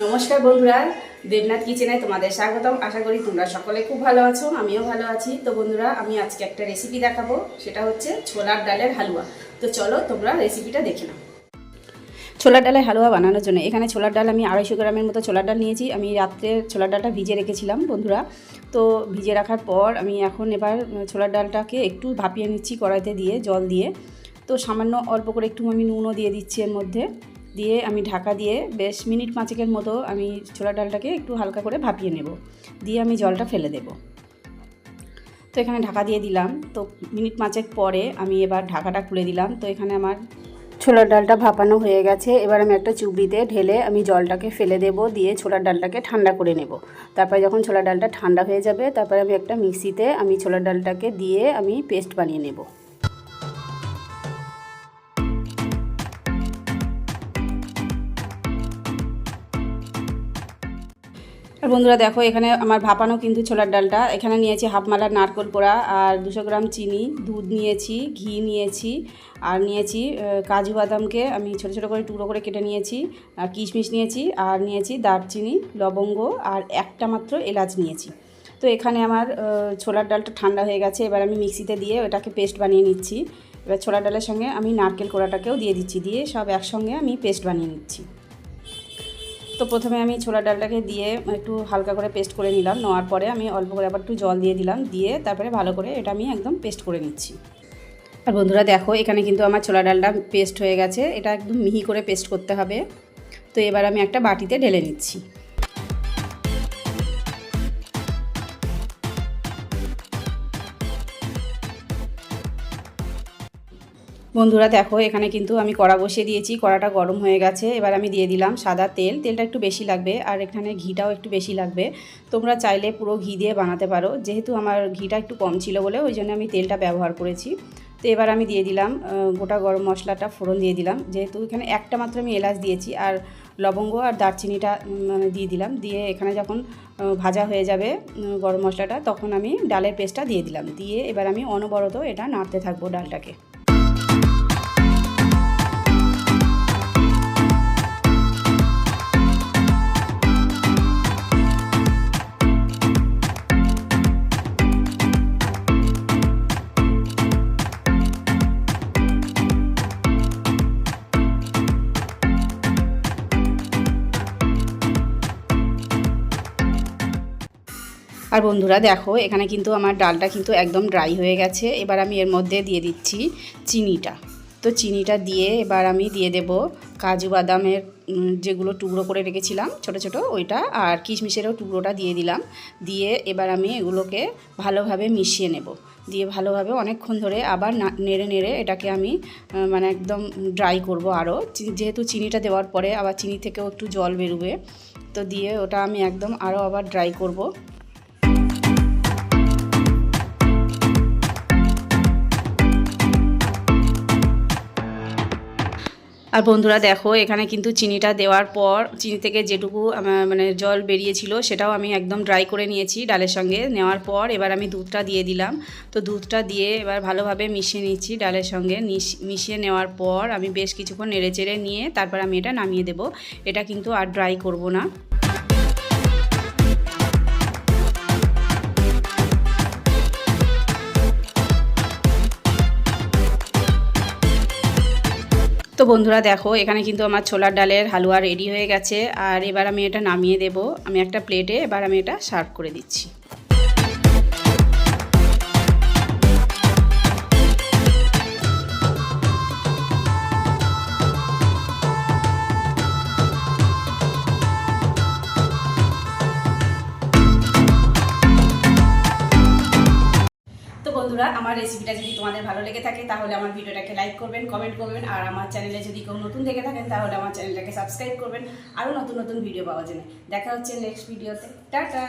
নমস্কার বন্ধুরা, দেবনাথ কিচেনে তোমাদের স্বাগতম। আশা করি তোমরা সকলে খুব ভালো আছো, আমিও ভালো আছি। তো বন্ধুরা, আমি আজকে একটা রেসিপি দেখাবো, সেটা হচ্ছে ছোলার ডালের হালুয়া। তো চলো তোমরা রেসিপিটা দেখে নাও। ছোলার ডালের হালুয়া বানানোর জন্য এখানে ছোলার ডাল আমি আড়াইশো গ্রামের মতো ছোলার ডাল নিয়েছি। আমি রাত্রে ছোলার ডালটা ভিজে রেখেছিলাম বন্ধুরা। তো ভিজে রাখার পর আমি এখন এবার ছোলার ডালটাকে একটু ভাপিয়ে নিচ্ছি কড়াইতে দিয়ে, জল দিয়ে। তো সামান্য অল্প করে একটু আমি নুনও দিয়ে দিচ্ছি এর মধ্যে। দিয়ে আমি ঢাকা দিয়ে বেশ মিনিট পাঁচেকের মতো আমি ছোলার ডালটাকে একটু হালকা করে ভাপিয়ে নেব। দিয়ে আমি জলটা ফেলে দেব। তো এখানে ঢাকা দিয়ে দিলাম। তো মিনিট পাঁচেক পরে আমি এবার ঢাকাটা খুলে দিলাম। তো এখানে আমার ছোলার ডালটা ভাপানো হয়ে গেছে। এবার আমি একটা চুবড়িতে ঢেলে আমি জলটাকে ফেলে দেব দিয়ে ছোলার ডালটাকে ঠান্ডা করে নেব। তারপরে যখন ছোলার ডালটা ঠান্ডা হয়ে যাবে, তারপরে আমি একটা মিক্সিতে আমি ছোলার ডালটাকে দিয়ে আমি পেস্ট বানিয়ে নেব। আর বন্ধুরা দেখো, এখানে আমার ভাপানো কিন্তু ছোলার ডালটা। এখানে নিয়েছি হাফ মালার নারকোল কোড়া আর দুশো গ্রাম চিনি, দুধ নিয়েছি, ঘি নিয়েছি, আর নিয়েছি কাজু বাদামকে আমি ছোটো ছোটো করে টুকরো করে কেটে নিয়েছি, আর কিশমিশ নিয়েছি, আর নিয়েছি দারচিনি, লবঙ্গ, আর একটা মাত্র এলাচ নিয়েছি। তো এখানে আমার ছোলার ডালটা ঠান্ডা হয়ে গেছে, এবার আমি মিক্সিতে দিয়ে ওটাকে পেস্ট বানিয়ে নিচ্ছি। এবার ছোলার ডালের সঙ্গে আমি নারকেল কোড়াটাকেও দিয়ে দিচ্ছি, দিয়ে সব একসঙ্গে আমি পেস্ট বানিয়ে নিচ্ছি। তো প্রথমে আমি ছোলা ডালটাকে দিয়ে একটু হালকা করে পেস্ট করে নিলাম, নেওয়ার পরে আমি অল্প করে আবার একটু জল দিয়ে দিলাম, দিয়ে তারপরে ভালো করে এটা আমি একদম পেস্ট করে নিচ্ছি। আর বন্ধুরা দেখো, এখানে কিন্তু আমার ছোলা ডালটা পেস্ট হয়ে গেছে, এটা একদম মিহি করে পেস্ট করতে হবে। তো এবার আমি একটা বাটিতে ঢেলে নিচ্ছি। বন্ধুরা দেখো, এখানে কিন্তু আমি কড়া বসিয়ে দিয়েছি, কড়াটা গরম হয়ে গেছে। এবার আমি দিয়ে দিলাম সাদা তেল, তেলটা একটু বেশি লাগবে আর এখানে ঘিটাও একটু বেশি লাগবে। তোমরা চাইলে পুরো ঘি দিয়ে বানাতে পারো, যেহেতু আমার ঘিটা একটু কম ছিল বলে ওই জন্য আমি তেলটা ব্যবহার করেছি। তো এবার আমি দিয়ে দিলাম গোটা গরম মশলাটা ফোড়ন দিয়ে দিলাম। যেহেতু এখানে একটা মাত্র আমি এলাচ দিয়েছি আর লবঙ্গ আর দারচিনিটা মানে দিয়ে দিলাম। দিয়ে এখানে যখন ভাজা হয়ে যাবে গরম মশলাটা, তখন আমি ডালের পেস্টটা দিয়ে দিলাম। দিয়ে এবার আমি অনবরত এটা নাড়তে থাকব ডালটাকে। আর বন্ধুরা দেখো, এখানে কিন্তু আমার ডালটা কিন্তু একদম ড্রাই হয়ে গেছে। এবার আমি এর মধ্যে দিয়ে দিচ্ছি চিনিটা। তো চিনিটা দিয়ে এবার আমি দিয়ে দেব কাজু বাদামের যেগুলো টুকরো করে রেখেছিলাম ছোট ছোট, ওইটা আর কিশমিশেরও টুকরোটা দিয়ে দিলাম। দিয়ে এবার আমি এগুলোকে ভালোভাবে মিশিয়ে নেব। দিয়ে ভালোভাবে অনেকক্ষণ ধরে আবার নেড়ে নেড়ে এটাকে আমি মানে একদম ড্রাই করব আরও। যেহেতু চিনিটা দেওয়ার পরে আবার চিনি থেকেও একটু জল বেরোবে, তো দিয়ে ওটা আমি একদম আরও আবার ড্রাই করব। আর বন্ধুরা দেখো, এখানে কিন্তু চিনিটা দেওয়ার পর, চিনি থেকে যেটুকু মানে জল বেরিয়েছিল, সেটাও আমি একদম ড্রাই করে নিয়েছি ডালের সঙ্গে। নেওয়ার পর এবার আমি দুধটা দিয়ে দিলাম। তো দুধটা দিয়ে এবার ভালোভাবে মিশিয়ে নিচ্ছি ডালের সঙ্গে। মিশিয়ে নেওয়ার পর আমি বেশ কিছুক্ষণ নেড়ে চেড়ে নিয়ে তারপর আমি এটা নামিয়ে দেব। এটা কিন্তু আর ড্রাই করব না। তো বন্ধুরা দেখো, এখানে কিন্তু আমার ছোলার ডালের হালুয়া রেডি হয়ে গেছে। আর এবার আমি এটা নামিয়ে দেব। আমি একটা প্লেটে এবার আমি এটা সার্ভ করে দিচ্ছি। বন্ধুরা, আমার রেসিপিটা যদি তোমাদের ভালো লেগে থাকে, তাহলে আমার ভিডিওটাকে লাইক করবেন কমেন্ট করবেন, আর আমার চ্যানেলে যদি কেউ নতুন দেখে থাকেন, তাহলে আমার চ্যানেলটাকে সাবস্ক্রাইব করবেন, আরও নতুন নতুন ভিডিও পাওয়া জন্য। দেখা হচ্ছে নেক্সট ভিডিওতে টাটা!